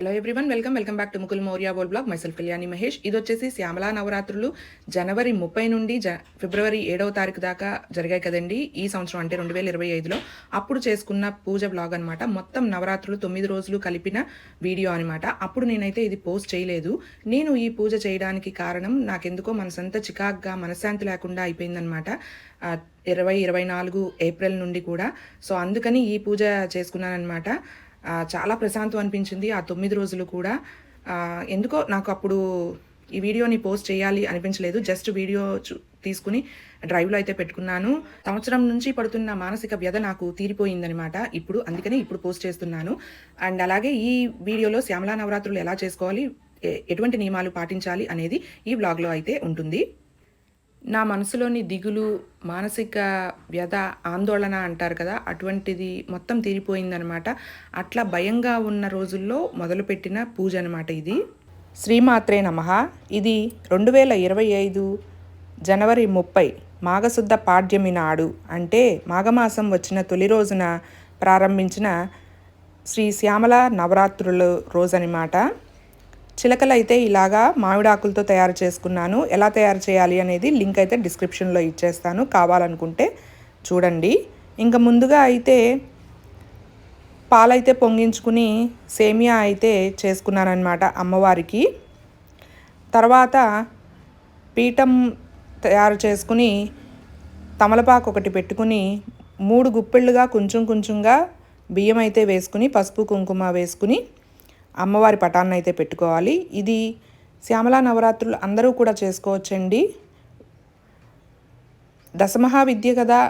Hello everyone welcome welcome back to Mukul Maurya boll blog myself Kalyani Mahesh ఇది వచ్చేసి శ్యామలా నవరాత్రులు జనవరి ముప్పై నుండి జ ఫిబ్రవరి ఏడవ తారీఖు దాకా జరిగాయి కదండి ఈ సంవత్సరం అంటే రెండు వేల ఇరవై ఐదులో. అప్పుడు చేసుకున్న పూజ బ్లాగ్ అనమాట మొత్తం నవరాత్రులు తొమ్మిది రోజులు కలిపిన వీడియో అనమాట అప్పుడు నేనైతే ఇది పోస్ట్ చేయలేదు. నేను ఈ పూజ చేయడానికి కారణం నాకెందుకో మనసంతా చికాగ్గా మనశ్శాంతి లేకుండా అయిపోయిందనమాట ఇరవై ఇరవై నాలుగు ఏప్రిల్ నుండి కూడా. సో అందుకని ఈ పూజ చేసుకున్నానమాట చాలా ప్రశాంతం అనిపించింది ఆ తొమ్మిది రోజులు కూడా. ఎందుకో నాకు అప్పుడు ఈ వీడియోని పోస్ట్ చేయాలి అనిపించలేదు. జస్ట్ వీడియో చూ- తీసుకుని డ్రైవ్లో అయితే పెట్టుకున్నాను. సంవత్సరం నుంచి పడుతున్న మానసిక వ్యధ నాకు తీరిపోయిందనమాట ఇప్పుడు అందుకనే ఇప్పుడు పోస్ట్ చేస్తున్నాను. అండ్ అలాగే ఈ వీడియోలో శ్యామలా నవరాత్రులు ఎలా చేసుకోవాలి ఎటువంటి నియమాలు పాటించాలి అనేది ఈ వ్లాగ్లో అయితే ఉంటుంది. నా మనసులోని దిగులు మానసిక వ్యధ ఆందోళన అంటారు కదా అటువంటిది మొత్తం తీరిపోయిందనమాట. అట్లా భయంగా ఉన్న రోజుల్లో మొదలుపెట్టిన పూజ అనమాట ఇది. శ్రీమాత్రే నమ. ఇది రెండు వేల ఇరవై ఐదు జనవరి ముప్పై మాఘశుద్ధ పాడ్యమి నాడు అంటే మాఘమాసం వచ్చిన తొలి రోజున ప్రారంభించిన శ్రీ శ్యామల నవరాత్రుల రోజనమాట. చిలకలు అయితే ఇలాగా మామిడాకులతో తయారు చేసుకున్నాను. ఎలా తయారు చేయాలి అనేది లింక్ అయితే డిస్క్రిప్షన్లో ఇచ్చేస్తాను. కావాలనుకుంటే చూడండి. ఇంకా ముందుగా అయితే పాలైతే పొంగించుకుని సేమియా అయితే చేసుకున్నానమాట అమ్మవారికి. తర్వాత పీఠం తయారు చేసుకుని తమలపాకు ఒకటి పెట్టుకుని మూడు గుప్పిళ్ళుగా కొంచెం కొంచెంగా బియ్యం అయితే వేసుకుని పసుపు కుంకుమ వేసుకుని అమ్మవారి పటాన్ని అయితే పెట్టుకోవాలి. ఇది శ్యామలా నవరాత్రులు అందరూ కూడా చేసుకోవచ్చండి. దశమహా విద్య కదా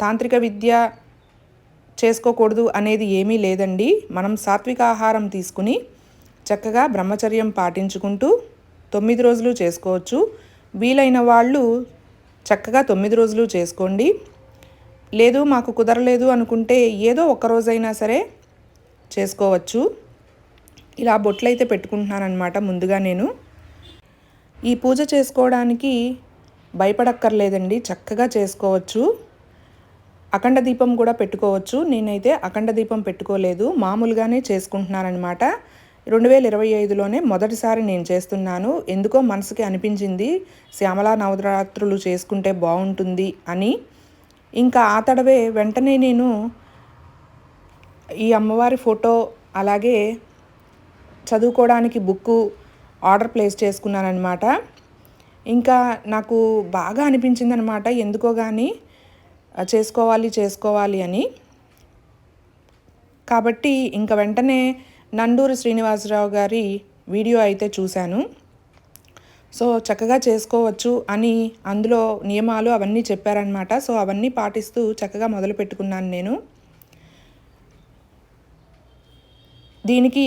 తాంత్రిక విద్య చేసుకోకూడదు అనేది ఏమీ లేదండి. మనం సాత్విక ఆహారం తీసుకుని చక్కగా బ్రహ్మచర్యం పాటించుకుంటూ తొమ్మిది రోజులు చేసుకోవచ్చు. వీలైన వాళ్ళు చక్కగా తొమ్మిది రోజులు చేసుకోండి. లేదు మాకు కుదరలేదు అనుకుంటే ఏదో ఒక్కరోజైనా సరే చేసుకోవచ్చు. ఇలా బొట్లు అయితే పెట్టుకుంటున్నానమాట ముందుగా నేను. ఈ పూజ చేసుకోవడానికి భయపడక్కర్లేదండి చక్కగా చేసుకోవచ్చు. అఖండ దీపం కూడా పెట్టుకోవచ్చు. నేనైతే అఖండ దీపం పెట్టుకోలేదు మామూలుగానే చేసుకుంటున్నానమాట రెండు వేల ఇరవై ఐదులోనే మొదటిసారి నేను చేస్తున్నాను. ఎందుకో మనసుకి అనిపించింది శ్యామలా నవరాత్రులు చేసుకుంటే బాగుంటుంది అని. ఇంకా ఆ తడవే వెంటనే నేను ఈ అమ్మవారి ఫోటో అలాగే చదువుకోవడానికి బుక్కు ఆర్డర్ ప్లేస్ చేసుకున్నానమాట ఇంకా నాకు బాగా అనిపించింది అనమాట ఎందుకో కానీ చేసుకోవాలి చేసుకోవాలి అని. కాబట్టి ఇంకా వెంటనే నండూరు శ్రీనివాసరావు గారి వీడియో అయితే చూశాను. సో చక్కగా చేసుకోవచ్చు అని అందులో నియమాలు అవన్నీ చెప్పారనమాట సో అవన్నీ పాటిస్తూ చక్కగా మొదలు పెట్టుకున్నాను నేను. దీనికి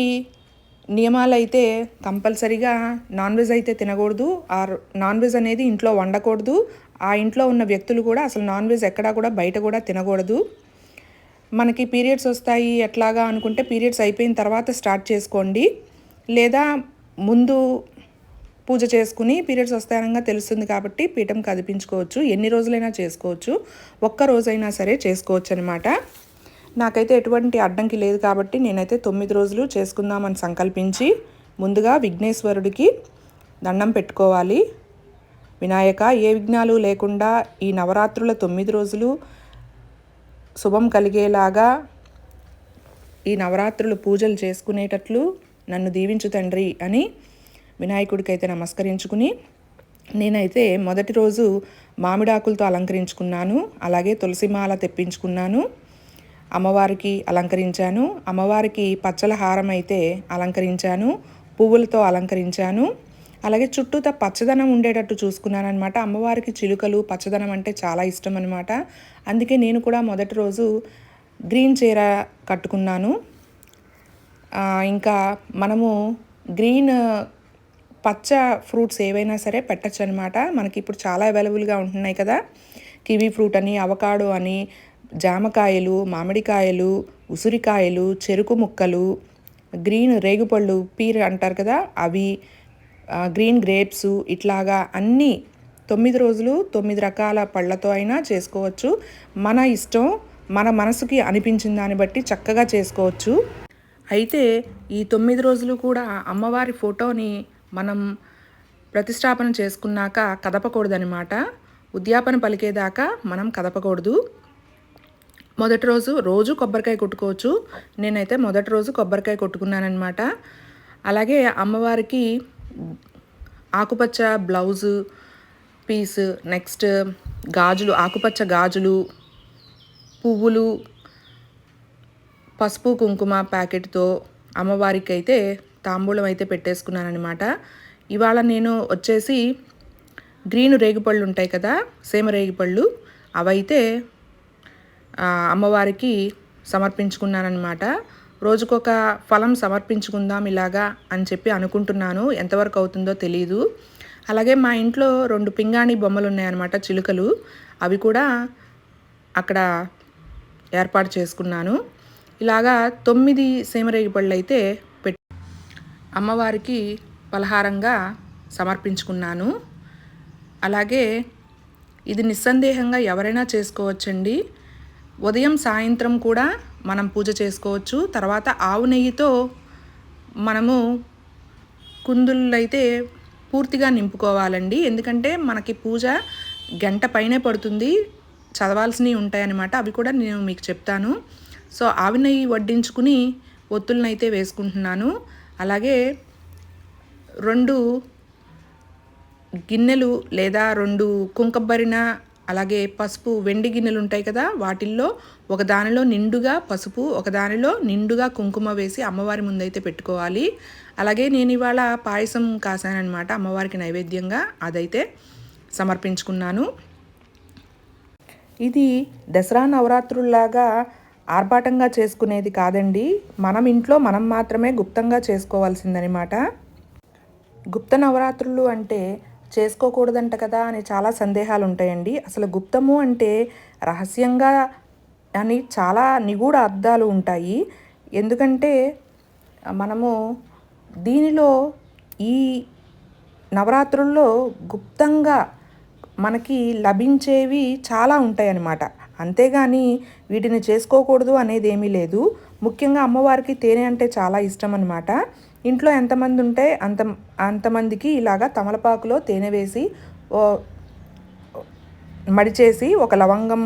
నియమాలు అయితే కంపల్సరీగా నాన్ వెజ్ అయితే తినకూడదు. ఆర్ నాన్ వెజ్ అనేది ఇంట్లో వండకూడదు. ఆ ఇంట్లో ఉన్న వ్యక్తులు కూడా అసలు నాన్ వెజ్ ఎక్కడా కూడా బయట కూడా తినకూడదు. మనకి పీరియడ్స్ వస్తాయి ఎట్లాగా అనుకుంటే పీరియడ్స్ అయిపోయిన తర్వాత స్టార్ట్ చేసుకోండి. లేదా ముందు పూజ చేసుకుని పీరియడ్స్ వస్తాయనగా తెలుస్తుంది కాబట్టి పీఠం కదిపించుకోవచ్చు. ఎన్ని రోజులైనా చేసుకోవచ్చు. ఒక్క రోజైనా సరే చేసుకోవచ్చు అనమాట నాకైతే ఎటువంటి అడ్డంకి లేదు కాబట్టి నేనైతే తొమ్మిది రోజులు చేసుకుందామని సంకల్పించి ముందుగా విఘ్నేశ్వరుడికి దండం పెట్టుకోవాలి. వినాయక ఏ విఘ్నాలు లేకుండా ఈ నవరాత్రుల తొమ్మిది రోజులు శుభం కలిగేలాగా ఈ నవరాత్రులు పూజలు చేసుకునేటట్లు నన్ను దీవించు తండ్రి అని వినాయకుడికి అయితే నమస్కరించుకుని నేనైతే మొదటి రోజు మామిడాకులతో అలంకరించుకున్నాను అలాగే తులసిమాల తెప్పించుకున్నాను. అమ్మవారికి అలంకరించాను. అమ్మవారికి పచ్చల హారం అయితే అలంకరించాను. పువ్వులతో అలంకరించాను. అలాగే చుట్టూత పచ్చదనం ఉండేటట్టు చూసుకున్నాను అనమాట అమ్మవారికి చిలుకలు పచ్చదనం అంటే చాలా ఇష్టం అనమాట అందుకే నేను కూడా మొదటి రోజు గ్రీన్ చీర కట్టుకున్నాను. ఇంకా మనము గ్రీన్ పచ్చ ఫ్రూట్స్ ఏవైనా సరే పెట్టచ్చు అనమాట మనకి ఇప్పుడు చాలా అవైలబుల్గా ఉంటున్నాయి కదా. కివీ ఫ్రూట్ అని అవకాడో అని జామకాయలు మామిడికాయలు ఉసిరికాయలు చెరుకు ముక్కలు గ్రీన్ రేగుపళ్ళు పీర్ అంటారు కదా అవి గ్రీన్ గ్రేప్స్ ఇట్లాగా అన్నీ తొమ్మిది రోజులు తొమ్మిది రకాల పళ్ళతో అయినా చేసుకోవచ్చు. మన ఇష్టం మన మనసుకి అనిపించిన దాన్ని బట్టి చక్కగా చేసుకోవచ్చు. అయితే ఈ తొమ్మిది రోజులు కూడా అమ్మవారి ఫోటోని మనం ప్రతిష్టాపన చేసుకున్నాక కదపకూడదనమాట ఉద్యాపన పలికేదాకా మనం కదపకూడదు. మొదటి రోజు రోజు కొబ్బరికాయ కొట్టుకోవచ్చు. నేనైతే మొదటి రోజు కొబ్బరికాయ కొట్టుకున్నానమాట అలాగే అమ్మవారికి ఆకుపచ్చ బ్లౌజు పీస్ నెక్స్ట్ గాజులు ఆకుపచ్చ గాజులు పువ్వులు పసుపు కుంకుమ ప్యాకెట్తో అమ్మవారికి అయితే తాంబూలం అయితే పెట్టేసుకున్నానమాట ఇవాళ నేను వచ్చేసి గ్రీన్ రేగిపళ్ళు ఉంటాయి కదా సేమ రేగిపళ్ళు అవైతే అమ్మవారికి సమర్పించుకున్నానమాట రోజుకొక ఫలం సమర్పించుకుందాం ఇలాగా అని చెప్పి అనుకుంటున్నాను. ఎంతవరకు అవుతుందో తెలియదు అలాగే మా ఇంట్లో రెండు పింగాణి బొమ్మలు ఉన్నాయన్నమాట చిలుకలు. అవి కూడా అక్కడ ఏర్పాటు చేసుకున్నాను. ఇలాగా తొమ్మిది సేమరేగి పళ్ళు అయితే పెట్టి అమ్మవారికి పలహారంగా సమర్పించుకున్నాను. అలాగే ఇది నిస్సందేహంగా ఎవరైనా చేసుకోవచ్చండి. ఉదయం సాయంత్రం కూడా మనం పూజ చేసుకోవచ్చు. తర్వాత ఆవు నెయ్యితో మనము కుందులైతే పూర్తిగా నింపుకోవాలండి. ఎందుకంటే మనకి పూజ గంట పైనే పడుతుంది. చదవాల్సినవి ఉంటాయన్నమాట. అవి కూడా నేను మీకు చెప్తాను. సో ఆవి నెయ్యి వడ్డించుకుని ఒత్తులనైతే వేసుకుంటున్నాను. అలాగే రెండు గిన్నెలు లేదా రెండు కుంకబరిన అలాగే పసుపు వెండి గిన్నెలు ఉంటాయి కదా వాటిల్లో ఒక దానిలో నిండుగా పసుపు ఒక దానిలో నిండుగా కుంకుమ వేసి అమ్మవారి ముందైతే పెట్టుకోవాలి. అలాగే నేను ఇవాళ పాయసం కాసానమాట అమ్మవారికి నైవేద్యంగా అదైతే సమర్పించుకున్నాను. ఇది దసరా నవరాత్రుల్లాగా ఆర్భాటంగా చేసుకునేది కాదండి మనం ఇంట్లో మనం మాత్రమే గుప్తంగా చేసుకోవాల్సిందనమాట గుప్త నవరాత్రులు అంటే చేసుకోకూడదంట కదా అని చాలా సందేహాలు ఉంటాయండి అసలు గుప్తము అంటే రహస్యంగా అని చాలా నిగూఢ అర్థాలు ఉంటాయి. ఎందుకంటే మనము దీనిలో ఈ నవరాత్రుల్లో గుప్తంగా మనకి లభించేవి చాలా ఉంటాయి అన్నమాట అంతేగాని వీటిని చేసుకోకూడదు అనేది ఏమీ లేదు. ముఖ్యంగా అమ్మవారికి తేనె అంటే చాలా ఇష్టం అనమాట ఇంట్లో ఎంతమంది ఉంటే అంత అంతమందికి ఇలాగా తమలపాకులో తేనె వేసి మడిచేసి ఒక లవంగం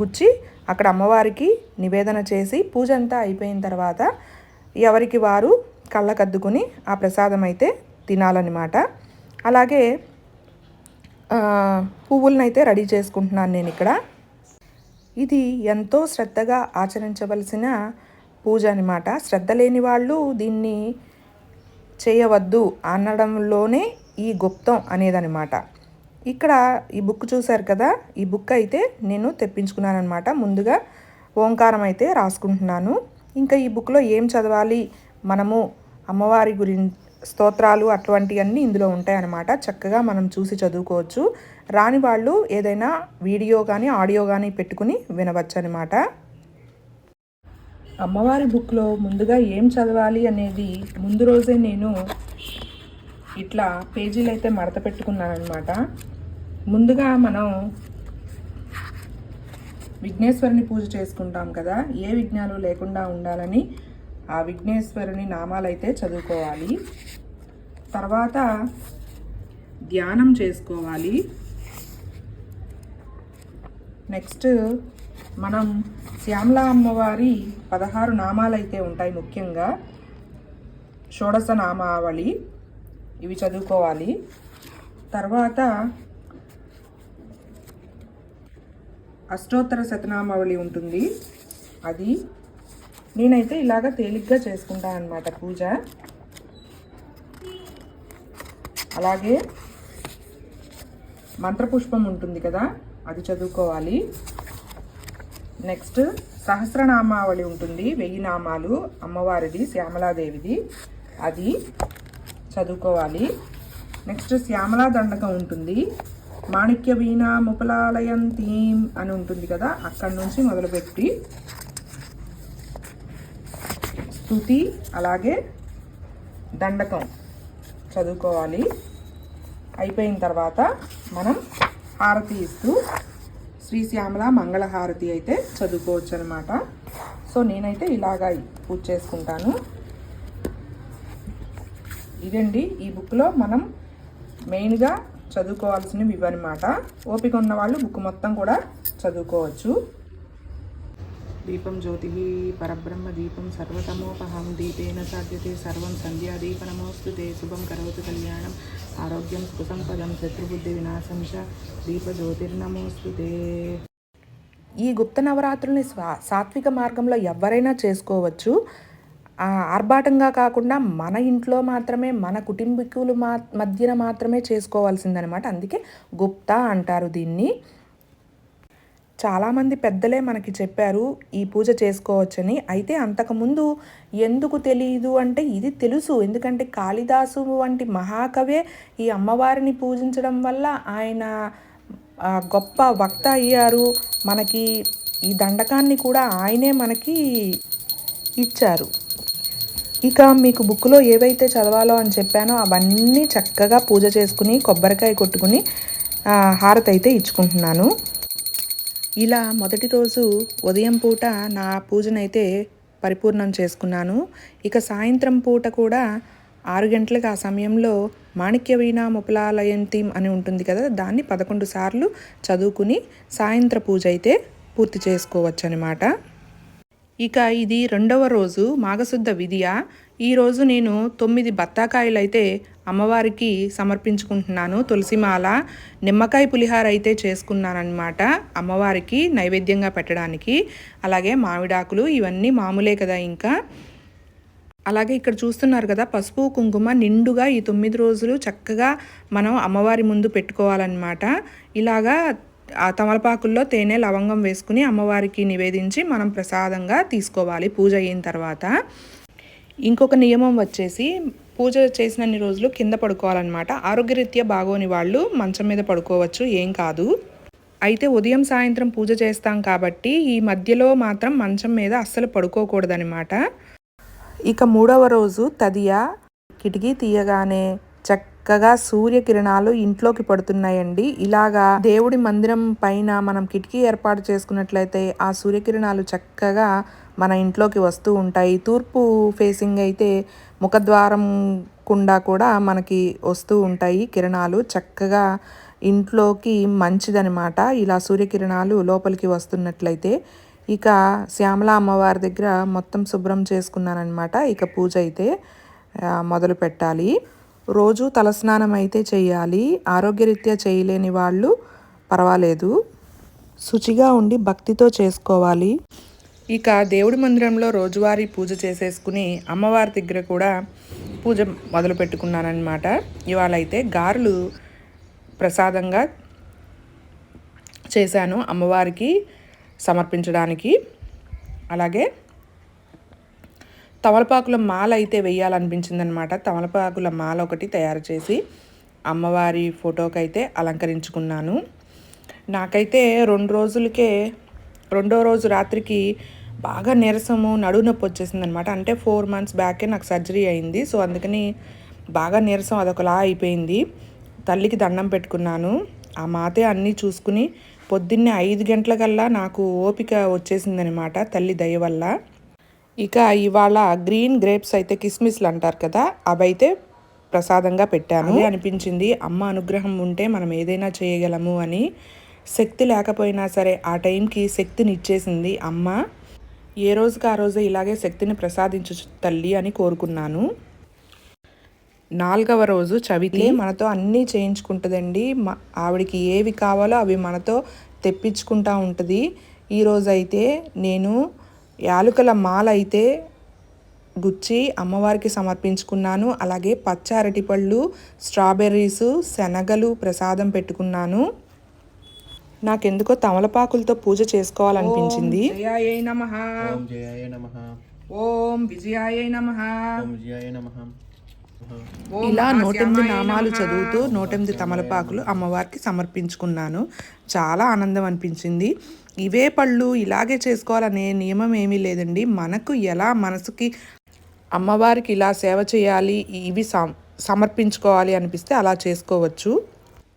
గుచ్చి అక్కడ అమ్మవారికి నివేదన చేసి పూజ అంతా అయిపోయిన తర్వాత ఎవరికి వారు కళ్ళకద్దుకుని ఆ ప్రసాదం అయితే తినాలన్నమాట. అలాగే పువ్వులనైతే రెడీ చేసుకుంటున్నాను నేను ఇక్కడ. ఇది ఎంతో శ్రద్ధగా ఆచరించవలసిన పూజ అనమాట శ్రద్ధ లేని వాళ్ళు దీన్ని చేయవద్దు అనడంలోనే ఈ గుప్తం అనేదనమాట ఇక్కడ ఈ బుక్ చూశారు కదా? ఈ బుక్ అయితే నేను తెప్పించుకున్నాను అనమాట ముందుగా ఓంకారం అయితే రాసుకుంటున్నాను. ఇంకా ఈ బుక్లో ఏం చదవాలి? మనము అమ్మవారి గురించి స్తోత్రాలు అటువంటివన్నీ ఇందులో ఉంటాయన్నమాట. చక్కగా మనం చూసి చదువుకోవచ్చు. రాని వాళ్ళు ఏదైనా వీడియో కానీ ఆడియో కానీ పెట్టుకుని వినవచ్చు అనమాట అమ్మవారి బుక్లో ముందుగా ఏం చదవాలి అనేది ముందు రోజే నేను ఇట్లా పేజీలు అయితే మడత పెట్టుకున్నానమాట ముందుగా మనం విఘ్నేశ్వరుని పూజ చేసుకుంటాం కదా ఏ విఘ్నాలు లేకుండా ఉండాలని ఆ విఘ్నేశ్వరుని నామాలు అయితే చదువుకోవాలి. తర్వాత ధ్యానం చేసుకోవాలి. నెక్స్ట్ మనం శ్యామలా అమ్మవారి పదహారు నామాలు అయితే ఉంటాయి ముఖ్యంగా. షోడశ నామావళి ఇవి చదువుకోవాలి. తర్వాత అష్టోత్తర శతనామావళి ఉంటుంది. అది నేనైతే ఇలాగ తేలిగ్గా చేసుకుంటాను అనమాట పూజ. అలాగే మంత్రపుష్పం ఉంటుంది కదా అది చదువుకోవాలి. నెక్స్ట్ సహస్రనామావళి ఉంటుంది. వెయ్యి నామాలు. అమ్మవారిది శ్యామలాదేవిది. అది చదువుకోవాలి. నెక్స్ట్ శ్యామలా దండకం ఉంటుంది. మాణిక్య వీణ ముపలాలయం థీమ్ అని ఉంటుంది కదా అక్కడి నుంచి మొదలుపెట్టి స్థుతి అలాగే దండకం చదువుకోవాలి. అయిపోయిన తర్వాత మనం హారతి ఇస్తూ శ్రీ శ్యామల మంగళహారతి అయితే చదువుకోవచ్చు అనమాట సో నేనైతే ఇలాగా పూజ చేసుకుంటాను. ఇదండి ఈ బుక్లో మనం మెయిన్గా చదువుకోవాల్సినవి ఇవన్నమాట. ఓపిక ఉన్న వాళ్ళు బుక్ మొత్తం కూడా చదువుకోవచ్చు. దీపం జ్యోతి పరబ్రహ్మ దీపం సర్వతమోపహం దీపేన సాధ్యతే సర్వం సంధ్యాదీపనమోస్తు శుభం కరోతు కళ్యాణం ఆరోగ్యం సుఖసంపదం శత్రుబుద్ధి వినాశం చ దీప ఈ గుప్త నవరాత్రుల్ని స్వా సాత్విక మార్గంలో ఎవరైనా చేసుకోవచ్చు. ఆర్భాటంగా కాకుండా మన ఇంట్లో మాత్రమే మన కుటుంబీకులు మా మధ్యన మాత్రమే చేసుకోవాల్సిందనమాట. అందుకే గుప్త అంటారు దీన్ని. చాలామంది పెద్దలే మనకి చెప్పారు ఈ పూజ చేసుకోవచ్చని. అయితే అంతకుముందు ఎందుకు తెలియదు అంటే ఇది తెలుసు. ఎందుకంటే కాళిదాసు వంటి మహాకవే ఈ అమ్మవారిని పూజించడం వల్ల ఆయన గొప్ప వక్త అయ్యారు. మనకి ఈ దండకాన్ని కూడా ఆయనే మనకి ఇచ్చారు. ఇక మీకు బుక్లో ఏవైతే చదవాలో అని చెప్పానో అవన్నీ చక్కగా పూజ చేసుకుని కొబ్బరికాయ కొట్టుకుని హారతైతే హారతి అయితే ఇచ్చుకుంటున్నాను. ఇలా మొదటి రోజు ఉదయం పూట నా పూజనైతే పరిపూర్ణం చేసుకున్నాను. ఇక సాయంత్రం పూట కూడా ఆరు గంటలకు ఆ సమయంలో మాణిక్య వీణా ముపలాలయంతిం అని ఉంటుంది కదా దాన్ని పదకొండు సార్లు చదువుకుని సాయంత్ర పూజ అయితే పూర్తి చేసుకోవచ్చు అనమాట ఇక ఇది రెండవ రోజు మాఘశుద్ధ విధియ. ఈరోజు నేను తొమ్మిది బత్తాకాయలు అయితే అమ్మవారికి సమర్పించుకుంటున్నాను. తులసిమాల నిమ్మకాయ పులిహార అయితే చేసుకున్నానమాట అమ్మవారికి నైవేద్యంగా పెట్టడానికి. అలాగే మామిడాకులు ఇవన్నీ మామూలే కదా ఇంకా. అలాగే ఇక్కడ చూస్తున్నారు కదా పసుపు కుంకుమ నిండుగా ఈ తొమ్మిది రోజులు చక్కగా మనం అమ్మవారి ముందు పెట్టుకోవాలన్నమాట. ఇలాగా ఆ తమలపాకుల్లో తేనె లవంగం వేసుకుని అమ్మవారికి నివేదించి మనం ప్రసాదంగా తీసుకోవాలి పూజ అయిన తర్వాత. ఇంకొక నియమం వచ్చేసి పూజ చేసినన్ని రోజులు కింద పడుకోవాలన్నమాట. ఆరోగ్యరీత్యా బాగోని వాళ్ళు మంచం మీద పడుకోవచ్చు ఏం కాదు. అయితే ఉదయం సాయంత్రం పూజ చేస్తాం కాబట్టి ఈ మధ్యలో మాత్రం మంచం మీద అస్సలు పడుకోకూడదనమాట ఇక మూడవ రోజు తదియ కిటికీ తీయగానే చక్కగా సూర్యకిరణాలు ఇంట్లోకి పడుతున్నాయండి. ఇలాగా దేవుడి మందిరం పైన మనం కిటికీ ఏర్పాటు చేసుకున్నట్లయితే ఆ సూర్యకిరణాలు చక్కగా మన ఇంట్లోకి వస్తూ ఉంటాయి. తూర్పు ఫేసింగ్ అయితే ముఖద్వారం కుండా కూడా మనకి వస్తూ ఉంటాయి కిరణాలు. చక్కగా ఇంట్లోకి మంచిదనమాట ఇలా సూర్యకిరణాలు లోపలికి వస్తున్నట్లయితే ఇక శ్యామల అమ్మవారి దగ్గర మొత్తం శుభ్రం చేసుకున్నానమాట ఇక పూజ అయితే మొదలు పెట్టాలి. రోజు తలస్నానం అయితే చేయాలి. ఆరోగ్యరీత్యా చేయలేని వాళ్ళు పర్వాలేదు. శుచిగా ఉండి భక్తితో చేసుకోవాలి. ఇక దేవుడి మందిరంలో రోజువారీ పూజ చేసేసుకుని అమ్మవారి దగ్గర కూడా పూజ మొదలు పెట్టుకున్నానమాట ఇవాళ అయితే గారెలు ప్రసాదంగా చేశాను అమ్మవారికి సమర్పించడానికి. అలాగే తమలపాకుల మాల అయితే వేయాలనిపించిందనమాట తమలపాకుల మాల ఒకటి తయారు చేసి అమ్మవారి ఫోటోకైతే అలంకరించుకున్నాను. నాకైతే రెండు రోజులకే రెండో రోజు రాత్రికి బాగా నీరసము నడువు నొప్పి వచ్చేసింది అనమాట అంటే ఫోర్ మంత్స్ బ్యాకే నాకు సర్జరీ అయింది. సో అందుకని బాగా నీరసం అదొకలా అయిపోయింది. తల్లికి దండం పెట్టుకున్నాను. ఆ మాతే అన్నీ చూసుకుని పొద్దున్నే ఐదు గంటలకల్లా నాకు ఓపిక వచ్చేసిందనమాట తల్లి దయ వల్ల. ఇక ఇవాళ గ్రీన్ గ్రేప్స్ అయితే కిస్మిస్లు అంటారు కదా అవైతే ప్రసాదంగా పెట్టాను. అనిపించింది అమ్మ అనుగ్రహం ఉంటే మనం ఏదైనా చేయగలము అని. శక్తి లేకపోయినా సరే ఆ టైంకి శక్తిని ఇచ్చేసింది అమ్మ. ఏ రోజుకి ఆ రోజే ఇలాగే శక్తిని ప్రసాదించు తల్లి అని కోరుకున్నాను. నాలుగవ రోజు చవితి. మనతో అన్నీ చేయించుకుంటుందండి. మ- ఆవిడకి ఏవి కావాలో అవి మనతో తెప్పించుకుంటా ఉంటుంది. ఈరోజు అయితే నేను యాలుకల మాల అయితే గుచ్చి అమ్మవారికి సమర్పించుకున్నాను. అలాగే పచ్చ అరటిపళ్ళు స్ట్రాబెర్రీస్ శనగలు ప్రసాదం పెట్టుకున్నాను. నాకెందుకో తమలపాకులతో పూజ చేసుకోవాలనిపించింది. ఓం జయాయ నమ. ఓం విజయాయ నమః. ఓం విజయాయ నమ. ఇలా నూటెనిమిది నామాలు చదువుతూ నూటెనిమిది తమలపాకులు అమ్మవారికి సమర్పించుకున్నాను. చాలా ఆనందం అనిపించింది. ఇవే పళ్ళు ఇలాగే చేసుకోవాలనే నియమం ఏమీ లేదండి. మనకు ఎలా మనసుకి అమ్మవారికి ఇలా సేవ చేయాలి ఇవి సమ సమర్పించుకోవాలి అనిపిస్తే అలా చేసుకోవచ్చు.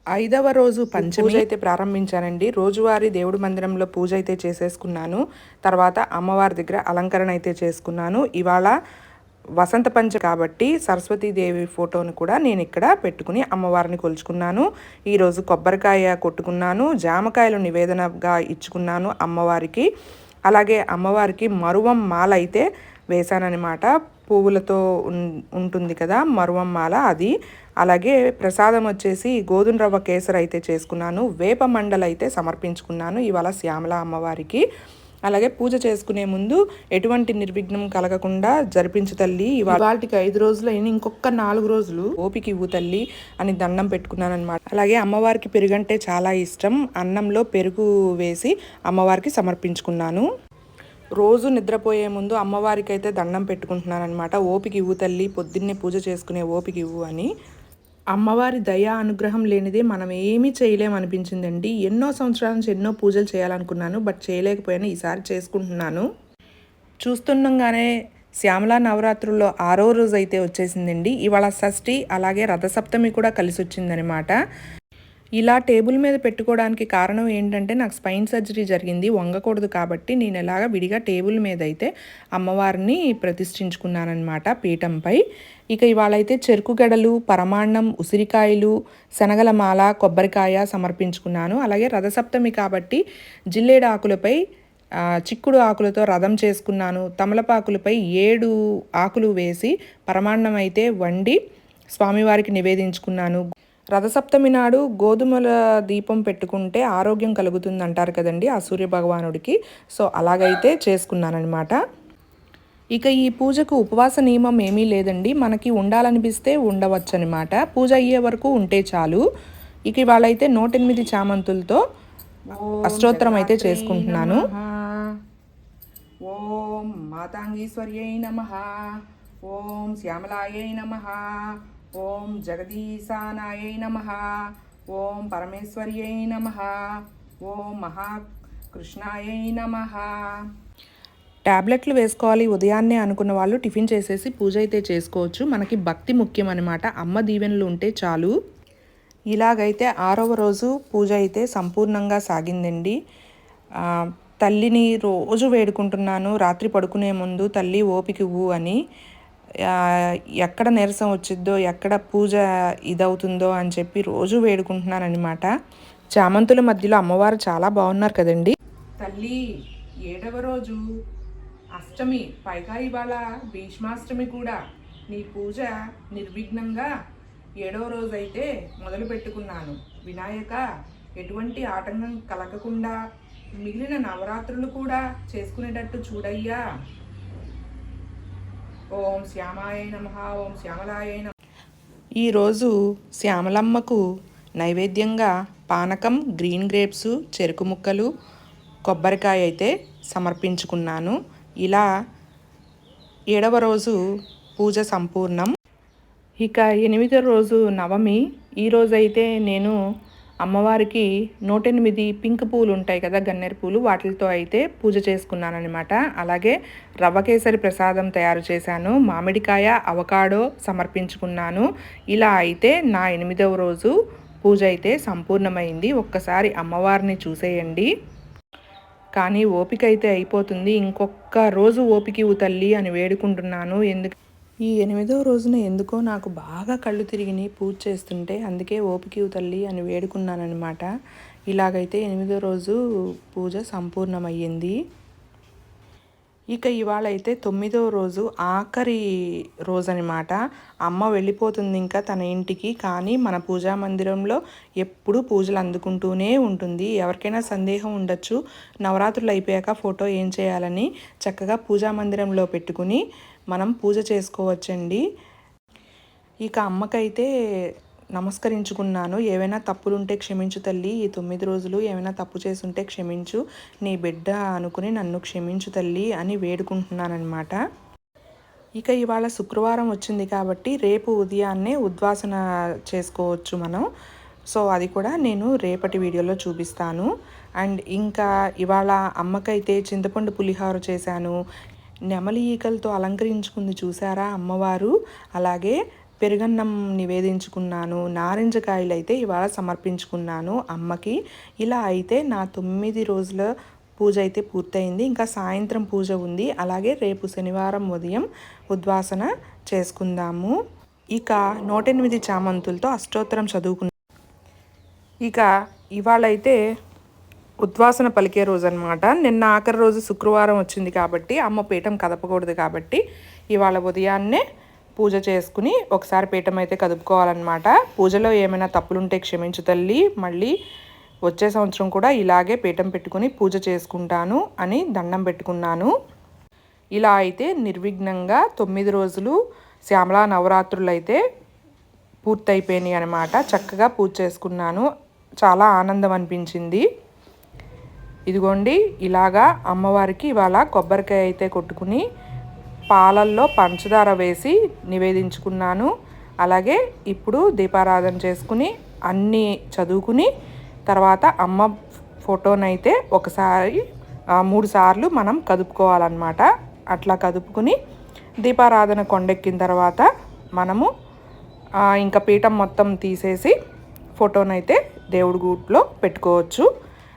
ఐదవ రోజు పంచమి. పూజ అయితే ప్రారంభించానండి. రోజువారీ దేవుడి మందిరంలో పూజ అయితే చేసేసుకున్నాను. తర్వాత అమ్మవారి దగ్గర అలంకరణ అయితే చేసుకున్నాను. ఇవాళ వసంత పంచ కాబట్టి సరస్వతీదేవి ఫోటోను కూడా నేను ఇక్కడ పెట్టుకుని అమ్మవారిని కొలుచుకున్నాను. ఈరోజు కొబ్బరికాయ కొట్టుకున్నాను. జామకాయలు నివేదనగా ఇచ్చుకున్నాను అమ్మవారికి. అలాగే అమ్మవారికి మరువం మాల అయితే వేశానన్నమాట. పువ్వులతో ఉంటుంది కదా మరువం మాల అది. అలాగే ప్రసాదం వచ్చేసి గోధుమ రవ్వ కేసరి అయితే చేసుకున్నాను వేప మండలు అయితే సమర్పించుకున్నాను ఇవాళ శ్యామల అమ్మవారికి. అలాగే పూజ చేసుకునే ముందు ఎటువంటి నిర్విఘ్నం కలగకుండా జరిపించు తల్లి ఇవాళకి ఐదు రోజులు అయిన ఇంకొక నాలుగు రోజులు ఓపిక ఇవ్వు తల్లి అని దండం పెట్టుకున్నాను అనమాట అలాగే అమ్మవారికి పెరుగంటే చాలా ఇష్టం. అన్నంలో పెరుగు వేసి అమ్మవారికి సమర్పించుకున్నాను. రోజు నిద్రపోయే ముందు అమ్మవారికి అయితే దండం పెట్టుకుంటున్నాను అనమాట ఓపిక ఇవ్వు తల్లి పొద్దున్నే పూజ చేసుకునే ఓపిక ఇవ్వు అని. అమ్మవారి దయా అనుగ్రహం లేనిదే మనం ఏమీ చేయలేమనిపించిందండి. ఎన్నో సంవత్సరాల నుంచి ఎన్నో పూజలు చేయాలనుకున్నాను బట్ చేయలేకపోయాను. ఈసారి చేసుకుంటున్నాను. చూస్తుండగానే శ్యామల నవరాత్రుల్లో ఆరో రోజు అయితే వచ్చేసిందండి. ఇవాళ షష్ఠి అలాగే రథసప్తమి కూడా కలిసి వచ్చిందనమాట ఇలా టేబుల్ మీద పెట్టుకోవడానికి కారణం ఏంటంటే నాకు స్పైన్ సర్జరీ జరిగింది వంగకూడదు కాబట్టి నేను ఎలాగ విడిగా టేబుల్ మీద అయితే అమ్మవారిని ప్రతిష్ఠించుకున్నానమాట పీఠంపై. ఇక ఇవాళ అయితే చెరుకు గడలు పరమాన్నం ఉసిరికాయలు శనగల మాల కొబ్బరికాయ సమర్పించుకున్నాను. అలాగే రథసప్తమి కాబట్టి జిల్లేడు ఆకులపై చిక్కుడు ఆకులతో రథం చేసుకున్నాను. తమలపాకులపై ఏడు ఆకులు వేసి పరమాన్నం అయితే వండి స్వామివారికి నివేదించుకున్నాను. రథసప్తమి నాడు గోధుమల దీపం పెట్టుకుంటే ఆరోగ్యం కలుగుతుంది అంటారు కదండి ఆ సూర్య భగవానుడికి. సో అలాగైతే చేసుకున్నానమాట ఇక ఈ పూజకు ఉపవాస నియమం ఏమీ లేదండి. మనకి ఉండాలనిపిస్తే ఉండవచ్చు అనమాట పూజ అయ్యే వరకు ఉంటే చాలు. ఇక ఇవాళ అయితే నూట ఎనిమిది చామంతులతో అష్టోత్తరం అయితే చేసుకుంటున్నాను. ఓం మాతాంగీశ్వర్యై నమ. ఓం శ్యామలాయై నమ. ఓం జగదీశానాయై నమ. ఓం పరమేశ్వర్యై నమ. ఓం మహాకృష్ణాయై నమ. టాబ్లెట్లు వేసుకోవాలి ఉదయాన్నే అనుకున్న వాళ్ళు టిఫిన్ చేసేసి పూజ అయితే చేసుకోవచ్చు. మనకి భక్తి ముఖ్యం అనమాట అమ్మ దీవెనలు ఉంటే చాలు. ఇలాగైతే ఆరవ రోజు పూజ అయితే సంపూర్ణంగా సాగిందండి. తల్లిని రోజు వేడుకుంటున్నాను. రాత్రి పడుకునే ముందు తల్లి ఓపికవు అని ఎక్కడ నీరసం వచ్చిద్దో ఎక్కడ పూజ ఇదవుతుందో అని చెప్పి రోజు వేడుకుంటున్నాను చామంతుల మధ్యలో అమ్మవారు చాలా బాగున్నారు కదండి. తల్లి ఏడవ రోజు అష్టమి పైగా ఇవాళ భీష్మాష్టమి కూడా నీ పూజ నిర్విఘ్నంగా ఏడవ రోజు అయితే మొదలు పెట్టుకున్నాను. వినాయక ఎటువంటి ఆటంకం కలగకుండా మిగిలిన నవరాత్రులు కూడా చేసుకునేటట్టు చూడయ్యా. ఓం శ్యామాయ నమ ఓం శ్యామలాయ నమ. ఈరోజు శ్యామలమ్మకు నైవేద్యంగా పానకం గ్రీన్ గ్రేప్స్ చెరుకు ముక్కలు కొబ్బరికాయ అయితే సమర్పించుకున్నాను. ఇలా ఏడవ రోజు పూజ సంపూర్ణం. ఇక ఎనిమిదో రోజు నవమి. ఈ రోజైతే నేను అమ్మవారికి నూట ఎనిమిది పింక్ పూలు ఉంటాయి కదా గన్నేరు పూలు. వాటితో అయితే పూజ చేసుకున్నానమాట అలాగే రవ్వ కేసరి ప్రసాదం తయారు చేశాను. మామిడికాయ అవకాడో సమర్పించుకున్నాను. ఇలా అయితే నా ఎనిమిదవ రోజు పూజ అయితే సంపూర్ణమైంది. ఒక్కసారి అమ్మవారిని చూసేయండి. కానీ ఓపిక అయితే అయిపోతుంది. ఇంకొక రోజు ఓపిక తల్లి అని వేడుకుంటున్నాను. ఎందుకు ఈ ఎనిమిదో రోజున ఎందుకో నాకు బాగా కళ్ళు తిరిగిని పూజ చేస్తుంటే అందుకే ఓపిక తల్లి అని వేడుకున్నానమాట ఇలాగైతే ఎనిమిదో రోజు పూజ సంపూర్ణమయ్యింది. ఇక ఇవాళ అయితే తొమ్మిదో రోజు ఆఖరి రోజు అనమాట అమ్మ వెళ్ళిపోతుంది ఇంకా తన ఇంటికి కానీ మన పూజా మందిరంలో ఎప్పుడూ పూజలు అందుకుంటూనే ఉంటుంది. ఎవరికైనా సందేహం ఉండొచ్చు. నవరాత్రులు అయిపోయాక ఫోటో ఏం చేయాలని చక్కగా పూజా మందిరంలో పెట్టుకుని మనం పూజ చేసుకోవచ్చండి. ఇక అమ్మకైతే నమస్కరించుకున్నాను. ఏవైనా తప్పులుంటే క్షమించు తల్లి. ఈ తొమ్మిది రోజులు ఏమైనా తప్పు చేసుంటే క్షమించు. నీ బిడ్డ అనుకుని నన్ను క్షమించు తల్లి అని వేడుకుంటున్నానమాట ఇక ఇవాళ శుక్రవారం వచ్చింది కాబట్టి రేపు ఉదయాన్నే ఉద్వాసన చేసుకోవచ్చు మనం. సో అది కూడా నేను రేపటి వీడియోలో చూపిస్తాను. అండ్ ఇంకా ఇవాళ అమ్మకైతే చింతపండు పులిహోర చేశాను. నెమలి ఈకలతో అలంకరించుకుంది చూసారా అమ్మవారు? అలాగే పెరుగన్నం నివేదించుకున్నాను నారింజకాయలు అయితే ఇవాళ సమర్పించుకున్నాను అమ్మకి. ఇలా అయితే నా తొమ్మిది రోజుల పూజ అయితే పూర్తయింది. ఇంకా సాయంత్రం పూజ ఉంది. అలాగే రేపు శనివారం ఉదయం ఉద్వాసన చేసుకుందాము. ఇక నూట ఎనిమిది చామంతులతో అష్టోత్తరం చదువుకున్నాను. ఇక ఇవాళ అయితే ఉద్వాసన పలికే రోజు అనమాట నిన్న ఆఖరి రోజు శుక్రవారం వచ్చింది కాబట్టి అమ్మ పీఠం కదపకూడదు కాబట్టి ఇవాళ ఉదయాన్నే పూజ చేసుకుని ఒకసారి పీఠం అయితే కదుపుకోవాలన్నమాట. పూజలో ఏమైనా తప్పులుంటే క్షమించు తల్లి మళ్ళీ వచ్చే సంవత్సరం కూడా ఇలాగే పీఠం పెట్టుకుని పూజ చేసుకుంటాను అని దండం పెట్టుకున్నాను. ఇలా అయితే నిర్విఘ్నంగా తొమ్మిది రోజులు శ్యామలా నవరాత్రులు అయితే పూర్తయిపోయినాయి అనమాట చక్కగా పూజ చేసుకున్నాను. చాలా ఆనందం అనిపించింది. ఇదిగోండి ఇలాగా అమ్మవారికి ఇవాళ కొబ్బరికాయ అయితే కొట్టుకుని పాలల్లో పంచదార వేసి నివేదించుకున్నాను. అలాగే ఇప్పుడు దీపారాధన చేసుకుని అన్నీ చదువుకుని తర్వాత అమ్మ ఫోటోనైతే ఒకసారి మూడు సార్లు మనం కదుపుకోవాలన్నమాట. అట్లా కదుపుకుని దీపారాధన కొండెక్కిన తర్వాత మనము ఇంకా పీఠం మొత్తం తీసేసి ఫోటోనైతే దేవుడి గూట్లో పెట్టుకోవచ్చు.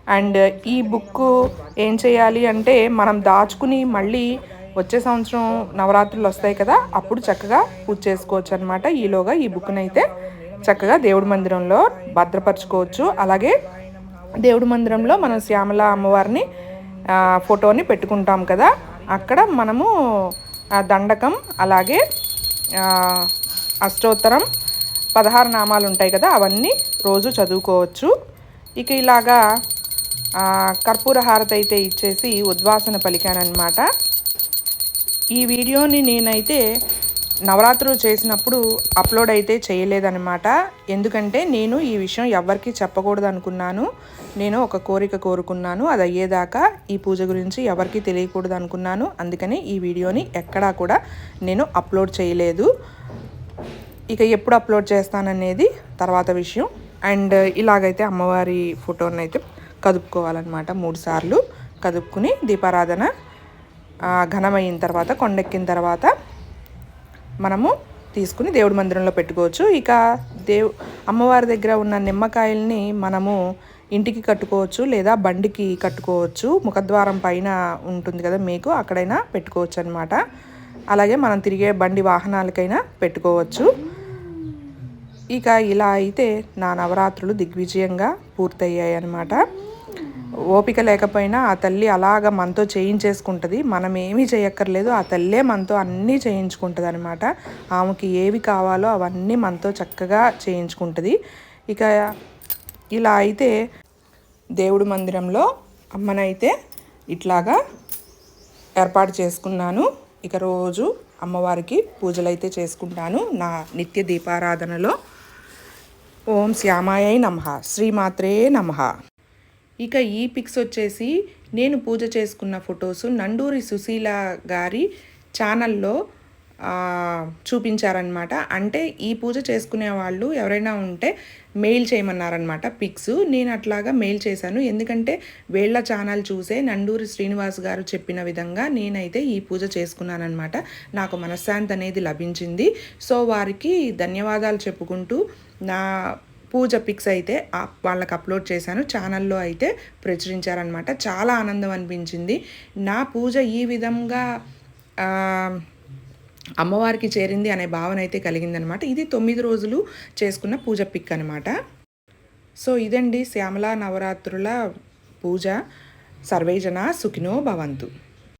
అండ్ ఈ బుక్ ఏం చేయాలి అంటే మనం దాచుకుని మళ్ళీ వచ్చే సంవత్సరం నవరాత్రులు వస్తాయి కదా అప్పుడు చక్కగా పూజ చేసుకోవచ్చు అనమాట ఈలోగా ఈ బుక్ని అయితే చక్కగా దేవుడి మందిరంలో భద్రపరచుకోవచ్చు. అలాగే దేవుడి మందిరంలో మనం శ్యామల అమ్మవారిని ఫోటోని పెట్టుకుంటాం కదా అక్కడ మనము దండకం అలాగే అష్టోత్తరం పదహారు నామాలు ఉంటాయి కదా అవన్నీ రోజు చదువుకోవచ్చు. ఇక ఇలాగా కర్పూర హారతి అయితే ఇచ్చేసి ఉద్వాసన పలికానమాట ఈ వీడియోని నేనైతే నవరాత్రులు చేసినప్పుడు అప్లోడ్ అయితే చేయలేదనమాట ఎందుకంటే నేను ఈ విషయం ఎవరికి చెప్పకూడదు అనుకున్నాను నేను ఒక కోరిక కోరుకున్నాను. అది అయ్యేదాకా ఈ పూజ గురించి ఎవరికి తెలియకూడదు అనుకున్నాను అందుకని ఈ వీడియోని ఎక్కడా కూడా నేను అప్లోడ్ చేయలేదు. ఇక ఎప్పుడు అప్లోడ్ చేస్తాననేది తర్వాత విషయం. అండ్ ఇలాగైతే అమ్మవారి ఫోటోని అయితే కదుపుకోవాలన్నమాట మూడు సార్లు. కదుపుకుని దీపారాధన ఘనమైన తర్వాత కొండెక్కిన తర్వాత మనము తీసుకుని దేవుడి మందిరంలో పెట్టుకోవచ్చు. ఇక దేవ్ అమ్మవారి దగ్గర ఉన్న నిమ్మకాయల్ని మనము ఇంటికి కట్టుకోవచ్చు లేదా బండికి కట్టుకోవచ్చు. ముఖద్వారం పైన ఉంటుంది కదా మీకు అక్కడైనా పెట్టుకోవచ్చు అనమాట అలాగే మనం తిరిగే బండి వాహనాలకైనా పెట్టుకోవచ్చు. ఇక ఇలా అయితే నా నవరాత్రులు దిగ్విజయంగా పూర్తయ్యాయి అన్నమాట ఓపిక లేకపోయినా ఆ తల్లి అలాగ మనతో చేయించేసుకుంటుంది. మనం ఏమీ చేయక్కర్లేదు. ఆ తల్లే మనతో అన్నీ చేయించుకుంటుంది అనమాట ఆమెకి ఏవి కావాలో అవన్నీ మనతో చక్కగా చేయించుకుంటుంది. ఇక ఇలా అయితే దేవుడి మందిరంలో అమ్మనైతే ఇట్లాగా ఏర్పాటు చేసుకున్నాను. ఇక రోజు అమ్మవారికి పూజలు అయితే చేసుకుంటాను నా నిత్య దీపారాధనలో. ఓం శ్యామాయ నమ. శ్రీమాత్రే నమ. ఇక ఈ పిక్స్ వచ్చేసి నేను పూజ చేసుకున్న ఫొటోస్. నండూరి సుశీల గారి ఛానల్లో చూపించారనమాట అంటే ఈ పూజ చేసుకునే వాళ్ళు ఎవరైనా ఉంటే మెయిల్ చేయమన్నారనమాట పిక్స్. నేను అట్లాగా మెయిల్ చేశాను. ఎందుకంటే వీళ్ళ ఛానల్ చూసే నండూరి శ్రీనివాస్ గారు చెప్పిన విధంగా నేనైతే ఈ పూజ చేసుకున్నానమాట నాకు మనశ్శాంతి అనేది లభించింది. సో వారికి ధన్యవాదాలు చెప్పుకుంటూ నా పూజ పిక్స్ అయితే వాళ్ళకి అప్లోడ్ చేశాను. ఛానల్లో అయితే ప్రచురించారనమాట చాలా ఆనందం అనిపించింది. నా పూజ ఈ విధంగా అమ్మవారికి చేరింది అనే భావన అయితే కలిగిందనమాట ఇది తొమ్మిది రోజులు చేసుకున్న పూజ పిక్ అనమాట సో ఇదండి శ్యామల నవరాత్రుల పూజ. సర్వేజన సుఖినో భవంతు.